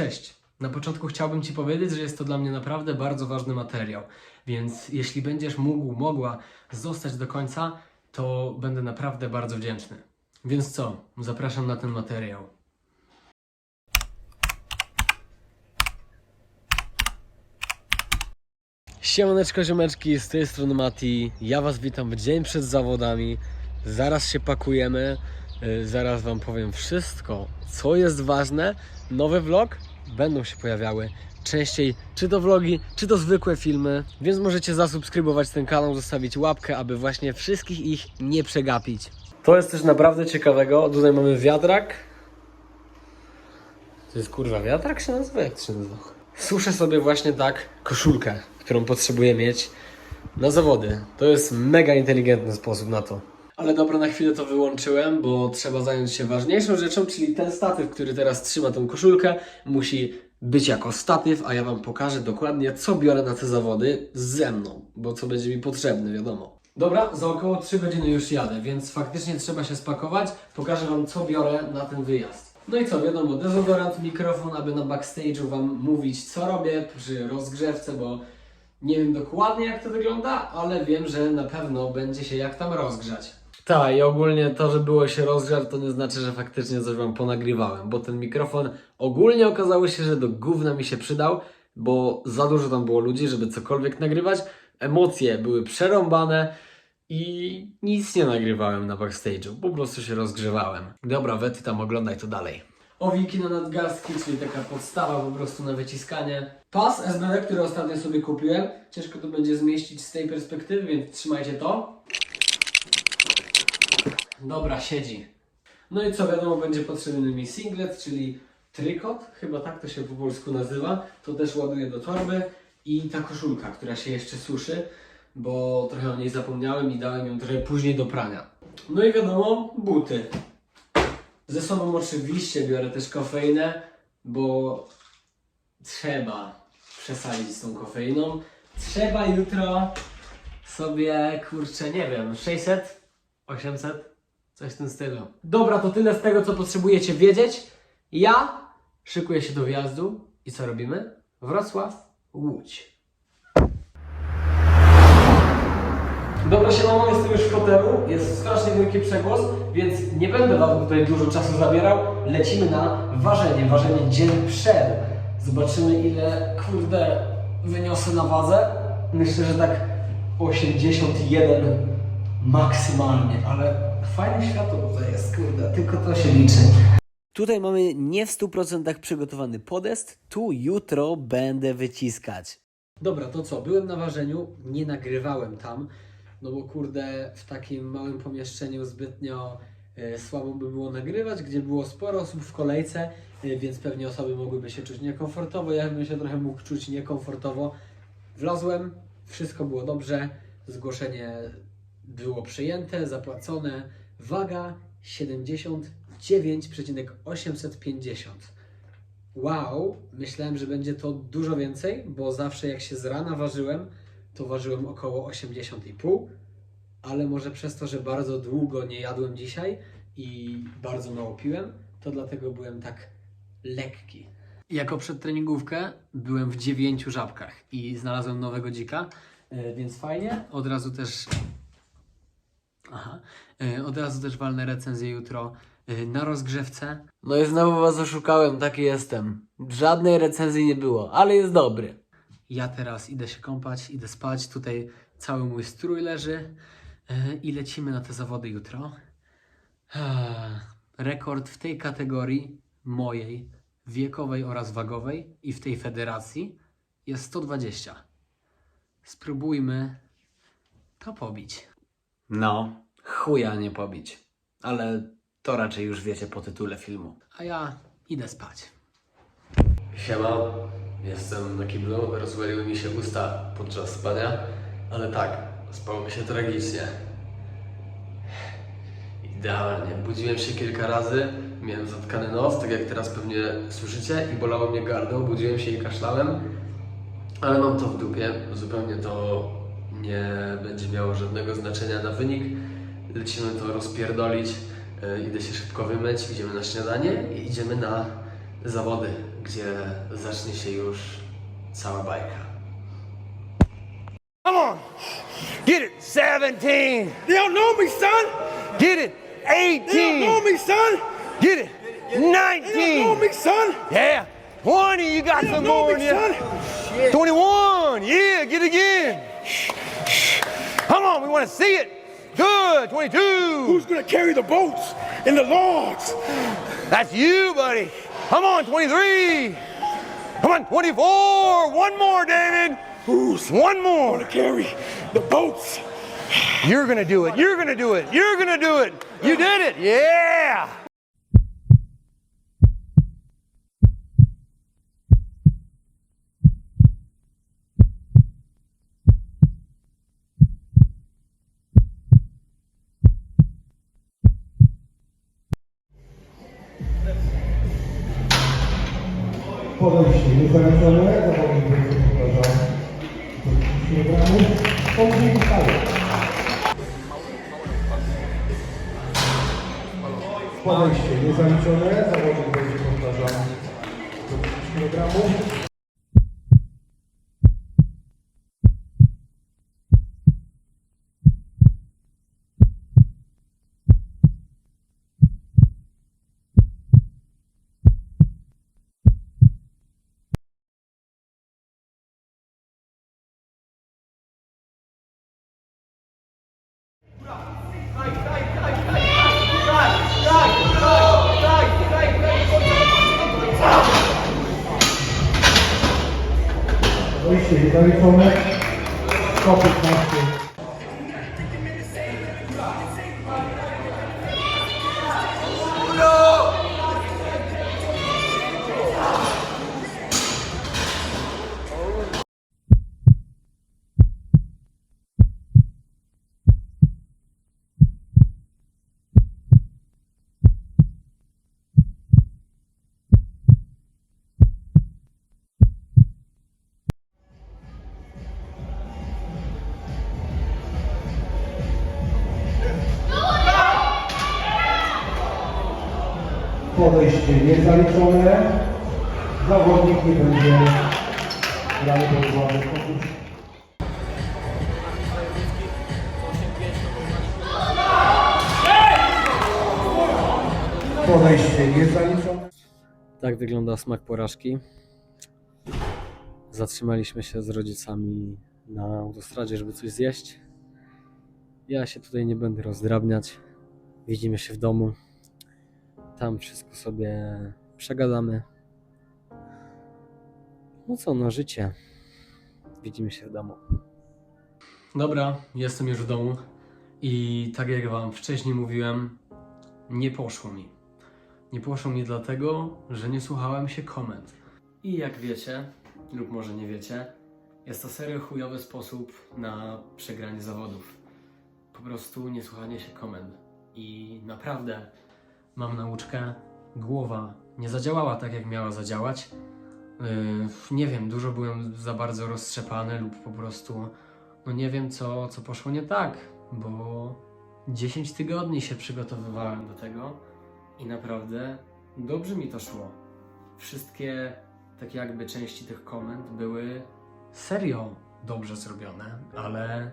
Cześć. Na początku chciałbym Ci powiedzieć, że jest to dla mnie naprawdę bardzo ważny materiał, więc jeśli będziesz mógł, mogła zostać do końca, to będę naprawdę bardzo wdzięczny. Więc co? Zapraszam na ten materiał. Siemaneczko, ziomeczki, z tej strony Mati. Ja Was witam w dzień przed zawodami. Zaraz się pakujemy. Yy, Zaraz Wam powiem wszystko, co jest ważne. Nowy vlog będą się pojawiały częściej, czy to vlogi, czy to zwykłe filmy. Więc możecie zasubskrybować ten kanał, zostawić łapkę, aby właśnie wszystkich ich nie przegapić. To jest też naprawdę ciekawego. Tutaj mamy wiatrak. To jest kurwa wiatrak się nazywa? Jak to się nazywa? Suszę sobie właśnie tak koszulkę, którą potrzebuję mieć na zawody. To jest mega inteligentny sposób na to. Ale dobra, na chwilę to wyłączyłem, bo trzeba zająć się ważniejszą rzeczą, czyli ten statyw, który teraz trzyma tą koszulkę, musi być jako statyw, a ja Wam pokażę dokładnie, co biorę na te zawody ze mną, bo co będzie mi potrzebne, wiadomo. Dobra, za około 3 godziny już jadę, więc faktycznie trzeba się spakować. Pokażę Wam, co biorę na ten wyjazd. No i co, wiadomo, dezodorant, mikrofon, aby na backstage'u Wam mówić, co robię przy rozgrzewce, bo nie wiem dokładnie, jak to wygląda, ale wiem, że na pewno będzie się jak tam rozgrzać. Tak, i ogólnie to, że było się rozgrzać, to nie znaczy, że faktycznie coś Wam ponagrywałem, bo ten mikrofon ogólnie okazało się, że do gówna mi się przydał, bo za dużo tam było ludzi, żeby cokolwiek nagrywać. Emocje były przerąbane i nic nie nagrywałem na backstage'u, po prostu się rozgrzewałem. Dobra, Wety tam oglądaj to dalej. Owiki na nadgarstki, czyli taka podstawa po prostu na wyciskanie. Pas SBD, który ostatnio sobie kupiłem. Ciężko to będzie zmieścić z tej perspektywy, więc trzymajcie to. Dobra, siedzi. No i co wiadomo, będzie potrzebny mi singlet, czyli trykot, chyba tak to się po polsku nazywa. To też ładuję do torby. I ta koszulka, która się jeszcze suszy, bo trochę o niej zapomniałem i dałem ją trochę później do prania. No i wiadomo, buty. Ze sobą oczywiście biorę też kofeinę, bo trzeba przesadzić z tą kofeiną. Trzeba jutro sobie, kurczę, nie wiem, 600, 800, coś w tym stylu. Dobra, to tyle z tego, co potrzebujecie wiedzieć. Ja szykuję się do wjazdu i co robimy? Wrocław, Łódź. Dobra, siemano, jestem już w hotelu, jest strasznie wielki przegłos, więc nie będę Wam tutaj dużo czasu zabierał. Lecimy na ważenie, ważenie dzień przed. Zobaczymy ile, kurde, wyniosę na wadze. Myślę, że tak 81 maksymalnie, ale fajne światło tutaj jest, kurde, tylko to się liczy. Tutaj mamy nie w 100% przygotowany podest, tu jutro będę wyciskać. Dobra, to co? Byłem na ważeniu, nie nagrywałem tam, no bo kurde, w takim małym pomieszczeniu zbytnio e, słabo by było nagrywać, gdzie było sporo osób w kolejce, e, więc pewnie osoby mogłyby się czuć niekomfortowo. Ja bym się trochę mógł czuć niekomfortowo. Wlazłem, wszystko było dobrze, zgłoszenie było przyjęte, zapłacone. Waga 79,850. Wow, myślałem, że będzie to dużo więcej, bo zawsze jak się z rana ważyłem, to ważyłem około 80,5, ale może przez to, że bardzo długo nie jadłem dzisiaj i bardzo mało piłem, to dlatego byłem tak lekki. Jako przedtreningówkę byłem w dziewięciu żabkach i znalazłem nowego dzika, e, więc fajnie. Od razu też Aha. E, Od razu też walnę recenzję jutro e, na rozgrzewce. No i znowu was oszukałem, taki jestem. Żadnej recenzji nie było, ale jest dobry. Ja teraz idę się kąpać, idę spać. Tutaj cały mój strój leży e, i lecimy na te zawody jutro. Rekord w tej kategorii mojej, wiekowej oraz wagowej i w tej federacji jest 120. Spróbujmy to pobić. No, chuja nie pobić. Ale to raczej już wiecie po tytule filmu. A ja idę spać. Siema, jestem na kiblu. Rozwaliły mi się usta podczas spania, ale tak, spało mi się tragicznie. Idealnie. Budziłem się kilka razy, miałem zatkany nos, tak jak teraz pewnie słyszycie, i bolało mnie gardło. Budziłem się i kaszlałem, ale mam to w dupie. Zupełnie to nie będzie miało żadnego znaczenia na wynik. Lecimy to rozpierdolić. Yy, idę się szybko wymyć, idziemy na śniadanie i idziemy na zawody, gdzie zacznie się już cała bajka. Come on. Get it. 17. They don't know me, son. Get it. They don't know 18. me, son. Get it. They don't know 19. me, son. Yeah. 20. You got some more in son. you. 21. Yeah. Get it again. Come on. We want to see it. Good. 22. Who's gonna carry the boats and the logs? That's you, buddy. Come on. 23. Come on. 24. One more, David. Who's One more. gonna carry the boats? You're gonna do it. You're gonna do it. You're gonna do it. You did it. Yeah. Podejście niezaliczone, zawodnik będzie powtarzał do 10 kg. Poniżej wystawy. Podejście niezaliczone, zawodnik będzie powtarzał do 10 kg. Podejście niezaliczone, 115. Podejście niezaliczone, zawodnik nie będzie brany pod uwagę. Podejście niezaliczone. Tak wygląda smak porażki. Zatrzymaliśmy się z rodzicami na autostradzie, żeby coś zjeść. Ja się tutaj nie będę rozdrabniać. Widzimy się w domu. Tam wszystko sobie przegadamy. No co, no życie. Widzimy się w domu. Dobra, jestem już w domu. I tak jak Wam wcześniej mówiłem, nie poszło mi. Nie poszło mi dlatego, że nie słuchałem się komend. I jak wiecie, lub może nie wiecie, jest to serio chujowy sposób na przegranie zawodów. Po prostu niesłuchanie się komend. I naprawdę mam nauczkę, głowa nie zadziałała tak, jak miała zadziałać. Yy, nie wiem, dużo byłem za bardzo roztrzepany lub po prostu, no nie wiem, co, co poszło nie tak, bo 10 tygodni się przygotowywałem do tego i naprawdę dobrze mi to szło. Wszystkie tak jakby części tych komend były serio dobrze zrobione, ale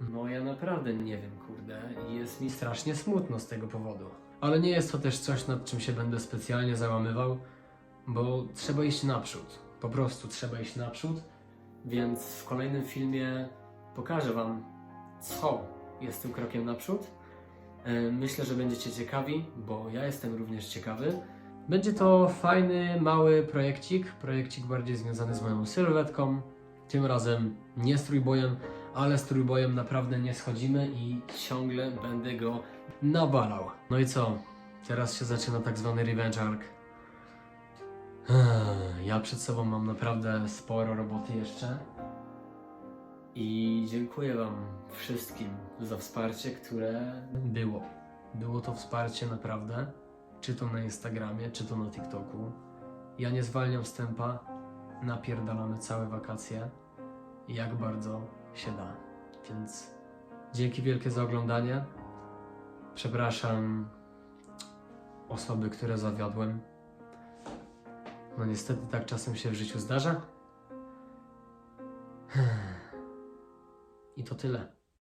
no ja naprawdę nie wiem, kurde, i jest mi strasznie smutno z tego powodu. Ale nie jest to też coś, nad czym się będę specjalnie załamywał, bo trzeba iść naprzód. Po prostu trzeba iść naprzód, więc w kolejnym filmie pokażę Wam, co jest tym krokiem naprzód. E, Myślę, że będziecie ciekawi, bo ja jestem również ciekawy. Będzie to fajny, mały projekcik, projekcik bardziej związany z moją sylwetką. Tym razem nie z trójbojem, ale z trójbojem naprawdę nie schodzimy i ciągle będę go nawalał. No i co? Teraz się zaczyna tak zwany revenge arc. Ja przed sobą mam naprawdę sporo roboty jeszcze. I dziękuję Wam wszystkim za wsparcie, które było. Było to wsparcie naprawdę, czy to na Instagramie, czy to na TikToku. Ja nie zwalniam wstępa, napierdalamy całe wakacje, jak bardzo się da. Więc dzięki wielkie za oglądanie. Przepraszam osoby, które zawiodłem. No niestety tak czasem się w życiu zdarza. I to tyle.